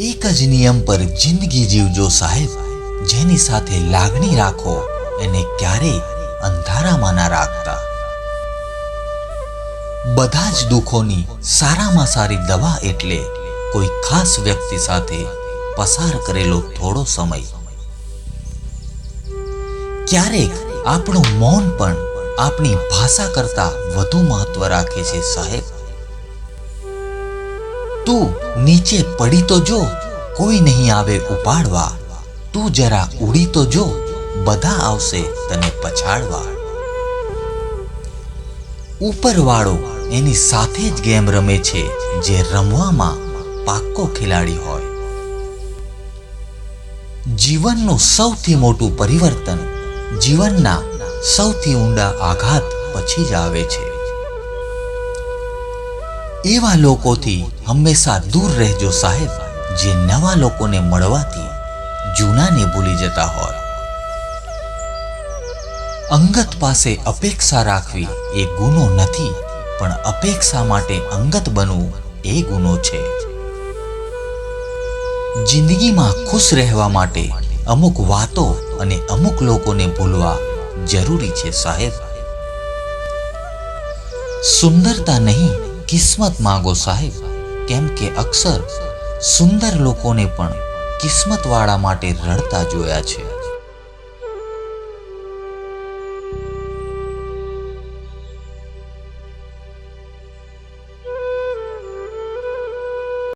એક જ નિયમ પર જિંદગી જીવજો સાહેબ. જેની સાથે લાગણી રાખો, એને ક્યારેય અંધારામાં ના રાખતા. બધા જ દુઃખોની સારામાં સારી દવા એટલે કોઈ ખાસ વ્યક્તિ સાથે પસાર કરેલો થોડો સમય. ક્યારેક આપણું મૌન પણ આપણી ભાષા કરતા વધુ મહત્વ રાખે છે સાહેબ. તું નીચે પડી તો જો, કોઈ નહીં આવે ઉપાડવા. તું જરા ઉડી તો જો, બધા આવશે તને પછાડવા. ઉપરવાળો એની સાથે જ ગેમ રમે છે, જે રમવામાં પાક્કો ખેલાડી હોય. જીવનનું સૌથી મોટું પરિવર્તન જીવનના સૌથી ઊંડા આઘાત પછી જ આવે છે. એવા લોકોથી હંમેશા દૂર રહેજો સાહેબ. જે નવા લોકોને મળવાથી જૂનાને ભૂલી જતા હોય. અંગત પાસે અપેક્ષા રાખવી એ ગુનો નથી, પણ અપેક્ષા માટે અંગત બનવું એ ગુનો છે. જિંદગીમાં ખુશ રહેવા માટે અમુક વાતો અને અમુક લોકોને ભૂલવા જરૂરી છે સાહેબ. સુંદરતા નહીં, કિસ્મત માંગો સાહેબ. કેમ કે અક્ષર સુંદર લોકોને પણ કિસ્મતવાળા માટે રડતા જોયા છે.